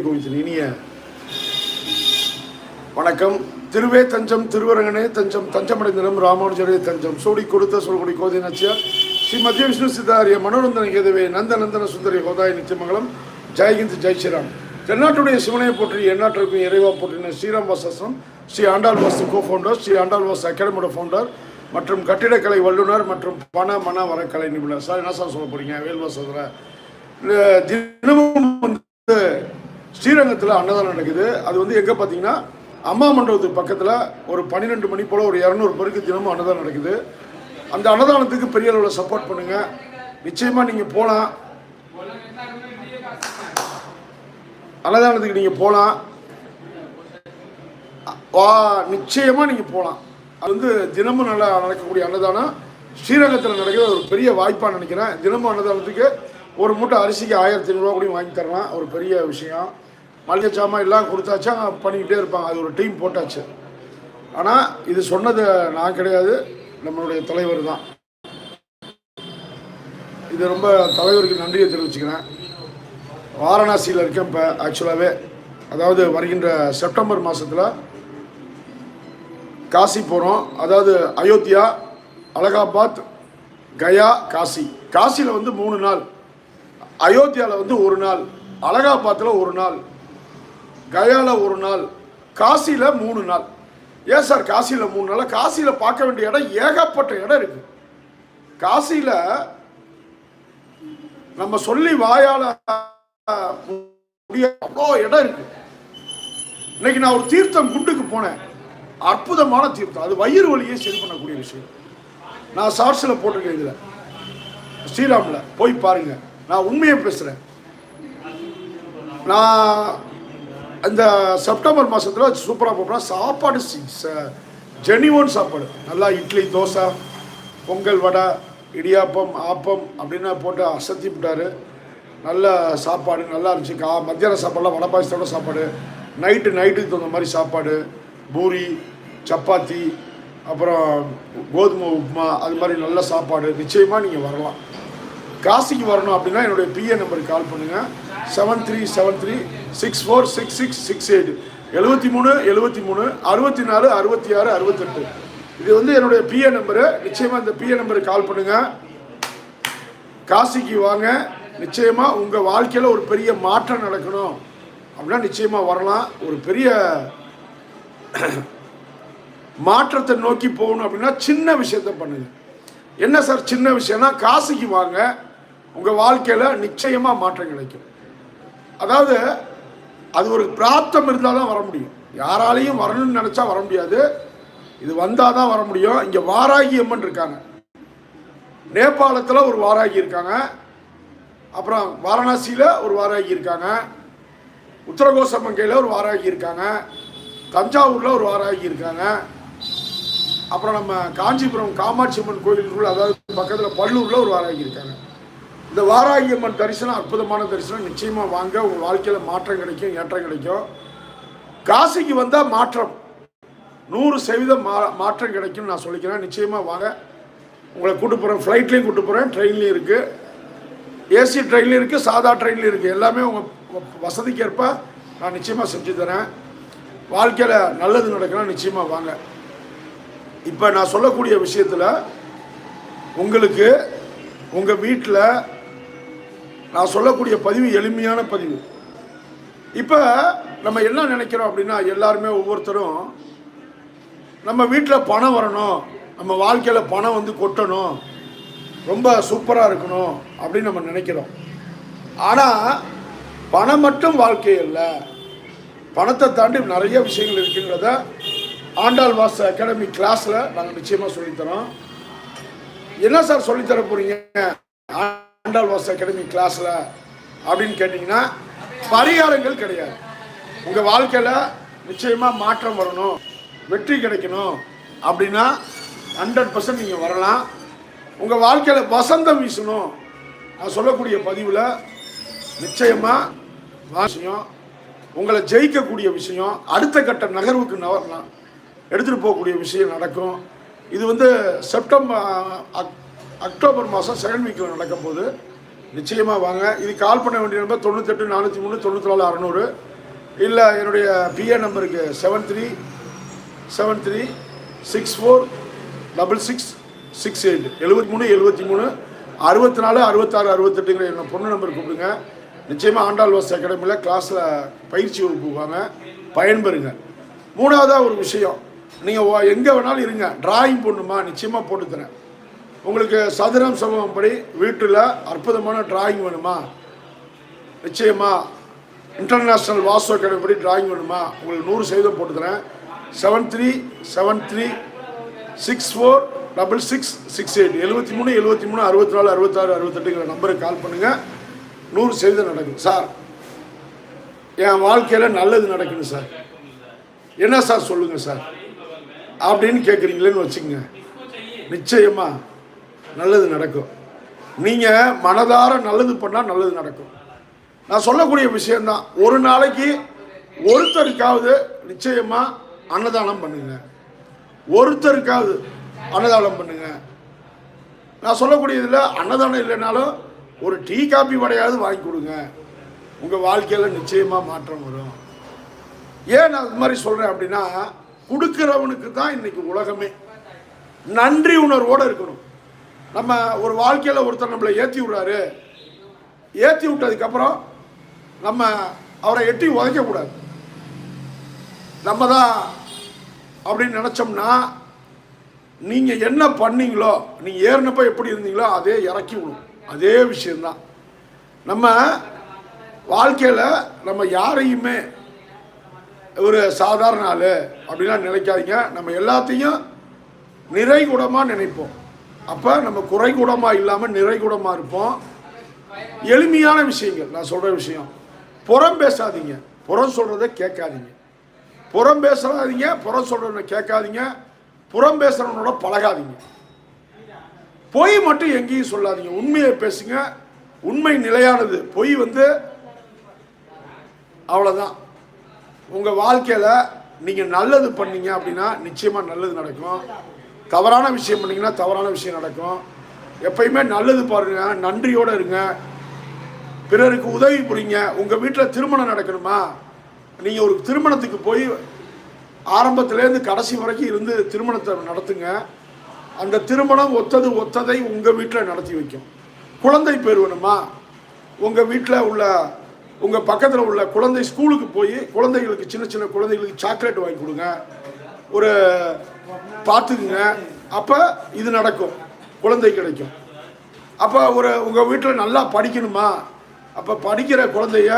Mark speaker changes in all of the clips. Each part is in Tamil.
Speaker 1: கோவிந்தின் இனிய வணக்கம். திருவே தஞ்சம் திருவரங்கனே தஞ்சம் தஞ்சமடைந்தனம் ராமானுஜரே தஞ்சம். சோடி கொடுத்த சொல்கொடி கோதை நச்சியார் ஸ்ரீ மத்திய விஷ்ணு சித்தாரிய மனோரந்தன கேதவே நந்த நந்தன சுந்தரி ஹோதாய நிச்சயமங்கலம் ஜெய்ஹிந்த் ஜெய் ஸ்ரீராம். தென்னாட்டுடைய சிவனையை போற்றி எந்நாட்டிற்கும் இறைவா போற்றின ஸ்ரீராம் வாசஸ்ரம் ஸ்ரீ ஆண்டாள் வாசு கோ ஃபவுண்டர் ஸ்ரீ ஆண்டாள் வாசு அகாடமியோட ஃபவுண்டர் மற்றும் கட்டிடக்கலை வல்லுநர் மற்றும் பண மன வரக்கலை நிபுணர். சார் என்ன சார் சொல்ல போறீங்க? வேல்வாசத்தில் தினமும் வந்து ஸ்ரீரங்கத்தில் அன்னதானம் நடக்குது. அது வந்து எங்கே பார்த்தீங்கன்னா அம்மா மண்டபத்துக்கு பக்கத்தில் ஒரு பன்னிரெண்டு மணி போல் ஒரு இரநூறு பேருக்கு தினமும் அன்னதானம் நடக்குது. அந்த அன்னதானத்துக்கு பெரிய அளவில் சப்போர்ட் பண்ணுங்கள் நிச்சயமாக நீங்கள் போகலாம் அன்னதானத்துக்கு நீங்கள் போகலாம் வா நிச்சயமாக நீங்கள் போகலாம் அது வந்து தினமும் நல்லா நடக்கக்கூடிய அன்னதானம். ஸ்ரீரங்கத்தில் நடக்கிற ஒரு பெரிய வாய்ப்பாக நினைக்கிறேன். தினமும் அன்னதானத்துக்கு ஒரு மூட்டை அரிசிக்கு ஆயிரத்தி ஐநூறுரூவா கூட வாங்கி தரலாம். ஒரு பெரிய விஷயம். மளிகை சாமான் எல்லாம் கொடுத்தாச்சா பண்ணிக்கிட்டே இருப்பாங்க. அது ஒரு டீம் போட்டாச்சு. ஆனால் இது சொன்னது நான் கிடையாது நம்மளுடைய தலைவர் தான். இது ரொம்ப தலைவருக்கு நன்றியை தெரிவிச்சுக்கிறேன். வாரணாசியில் இருக்கேன் இப்போ ஆக்சுவலாகவே அதாவது வருகின்ற செப்டம்பர் மாதத்தில் காசி போகிறோம் அதாவது அயோத்தியா அலகாபாத் கயா காசி. காசியில் வந்து மூணு நாள். அயோத்தியாவில் வந்து ஒரு நாள். அலகாபாத்தில் ஒரு நாள். கயாவில் ஒரு நாள் காசியில் மூணு நாள். ஏன் சார் காசியில் மூணு நாள்? காசியில் பார்க்க வேண்டிய இடம் ஏகப்பட்ட இடம் இருக்குது காசியில் நம்ம சொல்லி வாயால் முடிய அவ்வளோ இடம் இருக்கு. இன்னைக்கு நான் ஒரு தீர்த்தம் குண்டுக்கு போனேன். அற்புதமான தீர்த்தம். அது வயிறு வழியே சரி பண்ணக்கூடிய விஷயம். நான் ஷார்ட்ஸில் போட்டிருக்கேன் இதில். ஸ்ரீராமில். போய் பாருங்க. நான் உண்மையை பேசுகிறேன் நான் இந்த செப்டம்பர் மாதத்தில் சூப்பராக போனால் சாப்பாடு ஜெனிவோன் சாப்பாடு. நல்லா இட்லி தோசை பொங்கல் வடை இடியாப்பம் ஆப்பம் அப்படின்னு போட்டு அசத்தி விட்டார். நல்ல சாப்பாடு நல்லா இருந்துச்சு. கா மத்தியான சாப்பாடுலாம் வடை பாயசத்தோட சாப்பாடு நைட்டு நைட்டுக்கு தகுந்த மாதிரி சாப்பாடு பூரி சப்பாத்தி அப்புறம் கோதுமை உப்புமா அது மாதிரி நல்ல சாப்பாடு. நிச்சயமாக நீங்கள் வரலாம். காசிக்கு வரணும் அப்படின்னா என்னுடைய பிஏ நம்பருக்கு கால் பண்ணுங்கள் seven three seven three six four six six six eight எழுபத்தி மூணு எழுபத்தி மூணு அறுபத்தி நாலு அறுபத்தி ஆறு அறுபத்தெட்டு இது வந்து என்னுடைய பிஏ நம்பரு நிச்சயமாக இந்த பிஏ நம்பருக்கு கால் பண்ணுங்கள் காசிக்கு வாங்க. நிச்சயமாக உங்கள் வாழ்க்கையில் ஒரு பெரிய மாற்றம் நடக்கணும். அப்படின்னா நிச்சயமாக வரலாம். ஒரு பெரிய மாற்றத்தை நோக்கி போகணும் அப்படின்னா சின்ன விஷயத்த பண்ணுங்க. என்ன சார் சின்ன விஷயம்னா காசிக்கு வாங்க. உங்கள் வாழ்க்கையில் நிச்சயமாக மாற்றம் கிடைக்கும். அதாவது அது ஒரு பிராப்தம் இருந்தால் தான் வர முடியும். யாராலையும் வரணும்னு நினச்சா வர முடியாது. இது வந்தால் தான் வர முடியும். இங்கே வாராகி அம்மன் இருக்காங்க. நேபாளத்தில் ஒரு வாராகி இருக்காங்க. அப்புறம் வாரணாசியில் ஒரு வாராகி இருக்காங்க. உத்தரகோசமங்கையில் ஒரு வாராகி இருக்காங்க. தஞ்சாவூரில் ஒரு வாராகி இருக்காங்க. அப்புறம் நம்ம காஞ்சிபுரம் காமாட்சி அம்மன் கோயிலுக்குள்ள அதாவது பக்கத்தில் பல்லூரில் ஒரு வாராகி இருக்காங்க. இந்த வாராகியம்மன் தரிசனம் அற்புதமான தரிசனம். நிச்சயமாக வாங்க உங்கள் வாழ்க்கையில் மாற்றம் கிடைக்கும் ஏற்றம் கிடைக்கும். காசிக்கு வந்தால் மாற்றம். நூறு சதவீதம் மா மாற்றம் கிடைக்கும் நான் சொல்லிக்கிறேன். நிச்சயமாக வாங்க. உங்களை கூட்டு போகிறேன் ஃப்ளைட்லேயும் கூட்டு போகிறேன் ட்ரெயின்லேயும் இருக்குது ஏசி ட்ரெயின்லையும் இருக்குது சாதா ட்ரெயின்லையும் இருக்குது எல்லாமே உங்கள் வசதிக்கேற்ப நான் நிச்சயமாக செஞ்சு தரேன். வாழ்க்கையில் நல்லது நடக்கணும் நிச்சயமாக வாங்க. இப்போ நான் சொல்லக்கூடிய விஷயத்தில் உங்களுக்கு உங்கள் வீட்டில் நான் சொல்லக்கூடிய பதிவு எளிமையான பதிவு. இப்போ நம்ம என்ன நினைக்கிறோம் அப்படின்னா எல்லாருமே ஒவ்வொருத்தரும் நம்ம வீட்டில் பணம் வரணும் நம்ம வாழ்க்கையில் பணம் வந்து கொட்டணும் ரொம்ப சூப்பராக இருக்கணும் அப்படின்னு நம்ம நினைக்கிறோம். ஆனால் பணம் மட்டும் வாழ்க்கை இல்லை பணத்தை தாண்டி நிறைய விஷயங்கள் இருக்குங்கிறத ஆண்டாள் வாச அகாடமி கிளாஸில் நாங்கள் நிச்சயமாக சொல்லித்தரோம். என்ன சார் சொல்லித்தர போகிறீங்க ஆண்டாள் வாஸ் அகாடமி கிளாஸில் அப்படின்னு கேட்டிங்கன்னா பரிகாரங்கள் கிடையாது. உங்கள் வாழ்க்கையில் நிச்சயமாக மாற்றம் வரணும் வெற்றி கிடைக்கணும் அப்படின்னா ஹண்ட்ரட் பர்சன்ட் நீங்கள் வரலாம். உங்கள் வாழ்க்கையில் வசந்தம் வீசணும். நான் சொல்லக்கூடிய பதிவில் நிச்சயமாக விஷயம் உங்களை ஜெயிக்கக்கூடிய விஷயம் அடுத்த கட்ட நகர்வுக்கு நகரலாம். எடுத்துகிட்டு போகக்கூடிய விஷயம் நடக்கும். இது வந்து செப்டம்பர் அக்- அக்டோபர் மாதம் செகண்ட் வீக்கில் நடக்க போகுது நிச்சயமாக வாங்க. இது கால் பண்ண வேண்டிய நம்பர் தொண்ணூத்தெட்டு நானூற்றி மூணு தொண்ணூற்றி நாலு அறநூறு. இல்லை என்னுடைய பிஏ நம்பருக்கு seven three seven three six four double six six eight எழுபத்தி மூணு எழுபத்தி மூணு அறுபத்தி நாலு அறுபத்தாறு அறுபத்தெட்டுங்கிற என்ன பொண்ணு நம்பர் கூப்பிடுங்க. நிச்சயமாக ஆண்டாள் வாஸ் அகாடமியில் கிளாஸில் பயிற்சி வகுப்புவாங்க பயன்பெறுங்க. மூணாவதாக ஒரு விஷயம். நீங்கள் எங்கே வேணாலும் இருங்க. டிராயிங் போடணுமா? நிச்சயமாக போட்டு தரேன். உங்களுக்கு சதுரம் சமூகம் படி வீட்டில் அற்புதமான டிராயிங் வேணுமா? நிச்சயமா. இன்டர்நேஷ்னல் வாசு அகாடமி படி டிராயிங் வேணுமா? உங்களுக்கு நூறு சதவீதம் போட்டுக்கிறேன் seven three seven three six four double six six eight எழுபத்தி மூணு எழுபத்தி மூணு அறுபத்தி நாலு அறுபத்தாறு அறுபத்தெட்டுங்கிற நம்பருக்கு கால் பண்ணுங்கள் நூறு சதவீதம் நடக்கும். சார் என் வாழ்க்கையில் நல்லது நடக்குது சார். என்ன சார் சொல்லுங்கள் சார்? அப்படின்னு கேட்குறீங்களேன்னு வச்சுக்கோங்க. நிச்சயமா. நல்லது நடக்கும். நீங்கள் மனதார நல்லது பண்ணால் நல்லது நடக்கும். நான் சொல்லக்கூடிய விஷயம்தான். ஒரு நாளைக்கு ஒருத்தருக்காவது நிச்சயமாக அன்னதானம் பண்ணுங்க. ஒருத்தருக்காவது அன்னதானம் பண்ணுங்க. நான் சொல்லக்கூடியதில் அன்னதானம் இல்லைனாலும் ஒரு டீ காபி வடையாவது வாங்கி கொடுங்க. உங்கள் வாழ்க்கையில் நிச்சயமாக மாற்றம் வரும். ஏன் நான் இது மாதிரி சொல்கிறேன் அப்படின்னா கொடுக்குறவனுக்கு தான் இன்னைக்கு உலகமே. நன்றி உணர்வோடு இருக்கணும். நம்ம ஒரு வாழ்க்கையில் ஒருத்தர் நம்மளை ஏற்றி விடுறாரு. ஏற்றி விட்டதுக்கப்புறம் நம்ம அவரை எட்டி உதைக்கக்கூடாது. நம்ம தான் அப்படின்னு நினச்சோம்னா நீங்கள் என்ன பண்ணீங்களோ நீங்கள் ஏறினப்ப எப்படி இருந்தீங்களோ அதே இறக்கி விடும். அதே விஷயந்தான் நம்ம வாழ்க்கையில் நம்ம யாரையுமே ஒரு சாதாரண ஆள் அப்படிலாம் நினைக்காதீங்க. நம்ம எல்லாத்தையும் நிறைகுடமாக நினைப்போம். அப்போ நம்ம குறைகூடமாக இல்லாமல் நிறைகூடமாக இருப்போம். எளிமையான விஷயங்கள் நான் சொல்கிற விஷயம். புறம் பேசாதீங்க. புறம் சொல்கிறத கேட்காதீங்க. புறம் பேசாதீங்க புறம் சொல்கிறத கேட்காதீங்க. புறம் பேசுகிறவனோட பழகாதீங்க. பொய் மட்டும் எங்கேயும் சொல்லாதீங்க. உண்மையை பேசுங்க. உண்மை நிலையானது. பொய் வந்து அவ்வளோதான் உங்கள் வாழ்க்கையில் நீங்கள் நல்லது பண்ணீங்க அப்படின்னா நிச்சயமாக நல்லது நடக்கும். தவறான விஷயம் பண்ணீங்கன்னா தவறான விஷயம் நடக்கும். எப்பயுமே நல்லது பாருங்க நன்றியோடு இருங்க. பிறருக்கு உதவி புரிங்க. உங்கள் வீட்டில் திருமணம் நடக்கணுமா? நீங்கள் ஒரு திருமணத்துக்கு போய் ஆரம்பத்துலேருந்து கடைசி வரைக்கும் இருந்து திருமணத்தை நடத்துங்க. அந்த திருமணம் ஒத்தது ஒத்ததை உங்கள் வீட்டில் நடத்தி வைக்கும். குழந்தை பேர் வேணுமா? உங்கள் வீட்டில் உள்ள உங்கள் பக்கத்தில் உள்ள குழந்தை ஸ்கூலுக்கு போய் குழந்தைகளுக்கு சின்ன சின்ன குழந்தைகளுக்கு சாக்லேட் வாங்கி கொடுங்க. ஒரு பார்த்துக்குங்க. அப்போ இது நடக்கும். குழந்தை கிடைக்கும். அப்போ ஒரு உங்கள் வீட்டில் நல்லா படிக்கணுமா? அப்போ படிக்கிற குழந்தைய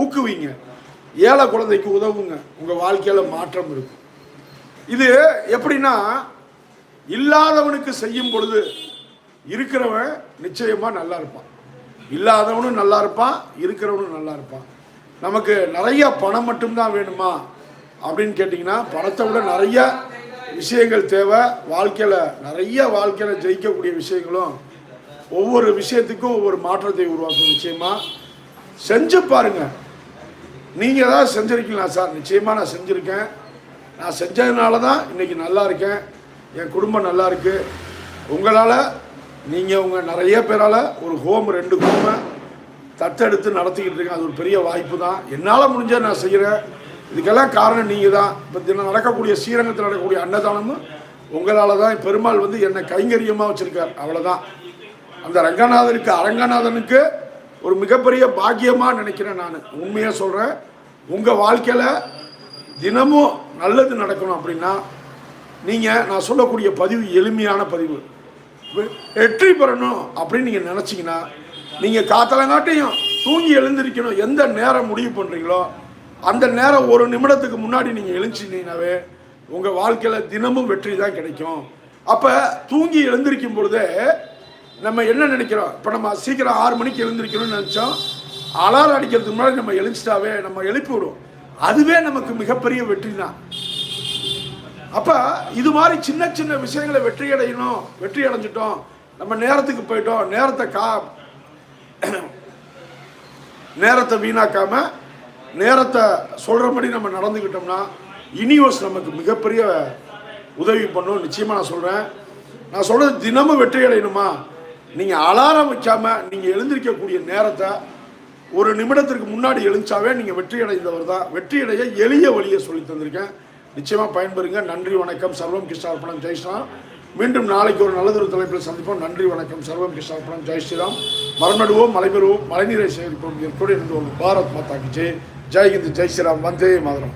Speaker 1: ஊக்குவிங்க. ஏழை குழந்தைக்கு உதவுங்க. உங்கள் வாழ்க்கையில் மாற்றம் இருக்கும். இது எப்படின்னா இல்லாதவனுக்கு செய்யும் பொழுது இருக்கிறவன் நிச்சயமாக நல்லா இருப்பான். இல்லாதவனும் நல்லா இருப்பான் இருக்கிறவனும் நல்லா இருப்பான். நமக்கு நிறைய பணம் மட்டும்தான் வேணுமா? அப்படின்னு கேட்டிங்கன்னா பணத்தை விட நிறைய விஷயங்கள் தேவை. வாழ்க்கையில் நிறைய வாழ்க்கையில் ஜெயிக்கக்கூடிய விஷயங்களும் ஒவ்வொரு விஷயத்துக்கும் ஒவ்வொரு மாற்றத்தை உருவாக்கும் நிச்சயமாக செஞ்சு பாருங்கள் நீங்கள் ஏதாவது செஞ்சுருக்கீங்களா சார்? நிச்சயமாக நான் செஞ்சுருக்கேன். நான் செஞ்சதுனால தான் இன்றைக்கி நல்லா இருக்கேன். என் குடும்பம் நல்லா இருக்கு. உங்களால் நீங்கள் உங்கள் நிறைய பேரால் ஒரு ஹோம் ரெண்டு ஹோமை தத்தெடுத்து நடத்திக்கிட்டு இருக்கேன். அது ஒரு பெரிய வாய்ப்பு தான் என்னால் முடிஞ்ச நான் செய்கிறேன் இதுக்கெல்லாம் காரணம் நீங்கள் தான் இப்போ தினம் நடக்கக்கூடிய ஸ்ரீரங்கத்தில் நடக்கக்கூடிய அன்னதானமும் உங்களால் தான் பெருமாள் வந்து என்னை கைங்கரியமாக வச்சுருக்கார். அவ்வளோதான் அந்த ரங்கநாதனுக்கு அரங்கநாதனுக்கு ஒரு மிகப்பெரிய பாக்கியமாக நினைக்கிறேன் நான். உண்மையாக சொல்கிறேன் உங்கள் வாழ்க்கையில் தினமும் நல்லது நடக்கணும் அப்படின்னா நீங்கள் நான் சொல்லக்கூடிய பதிவு எளிமையான பதிவு. வெ- வெற்றி பெறணும் அப்படின்னு நீங்கள் நினச்சிங்கன்னா நீங்கள் காத்தலங்காட்டையும் தூங்கி எழுந்திருக்கணும். எந்த நேரம் முடிவு பண்ணுறீங்களோ அந்த நேரம் ஒரு நிமிடத்துக்கு முன்னாடி நீங்கள் எழுந்திருந்தீங்கன்னாவே உங்கள் வாழ்க்கையில் தினமும் வெற்றி தான் கிடைக்கும். அப்போ தூங்கி எழுந்திருக்கும் பொழுதே நம்ம என்ன நினைக்கிறோம்? இப்போ நம்ம சீக்கிரம் ஆறு மணிக்கு எழுந்திருக்கணும்னு நினச்சோம். அலாரம் அடிக்கிறதுக்கு முன்னாடி நம்ம எழுந்துட்டாவே நம்ம எழுப்பி விடுவோம். அதுவே நமக்கு மிகப்பெரிய வெற்றி தான் அப்போ இது மாதிரி சின்ன சின்ன விஷயங்களை வெற்றி அடையணும் வெற்றி அடைஞ்சிட்டோம். நம்ம நேரத்துக்கு போயிட்டோம். நேரத்தை கா நேரத்தை வீணாக்காமல் நேரத்தை சொல்கிறபடி நம்ம நடந்துக்கிட்டோம்னா யூனிவர்ஸ் நமக்கு மிகப்பெரிய உதவி பண்ணும் நிச்சயமாக நான் சொல்கிறேன் நான் சொல்கிறது தினமும் வெற்றி அடையணுமா? நீங்கள் அலாரம் வைக்காம நீங்கள் எழுந்திருக்கக்கூடிய நேரத்தை ஒரு நிமிடத்திற்கு முன்னாடி எழுந்தாவே நீங்கள் வெற்றி அடைந்தவர் தான். வெற்றி அடைய எளிய வழியை சொல்லி தந்திருக்கேன். நிச்சயமாக பயன்பெறுங்க. நன்றி வணக்கம். சர்வம் கிருஷ்ணார்ப்பணம் ஜெய்ஸ்ராம் மீண்டும் நாளைக்கு ஒரு நல்லதொரு தலைப்பில் சந்திப்போம். நன்றி வணக்கம். சர்வம் கிருஷ்ணார்ப்பணம் ஜெய் ஸ்ரீராம். மரம் நடுவோம் மலை பெறுவோம் மழைநீரை சேகரிப்போம். கூட இருந்து பாரத் மாதா ஜெய். ஜெய் ஹிந்த் ஜெய் ஸ்ரீராம் வந்தே மாதரம்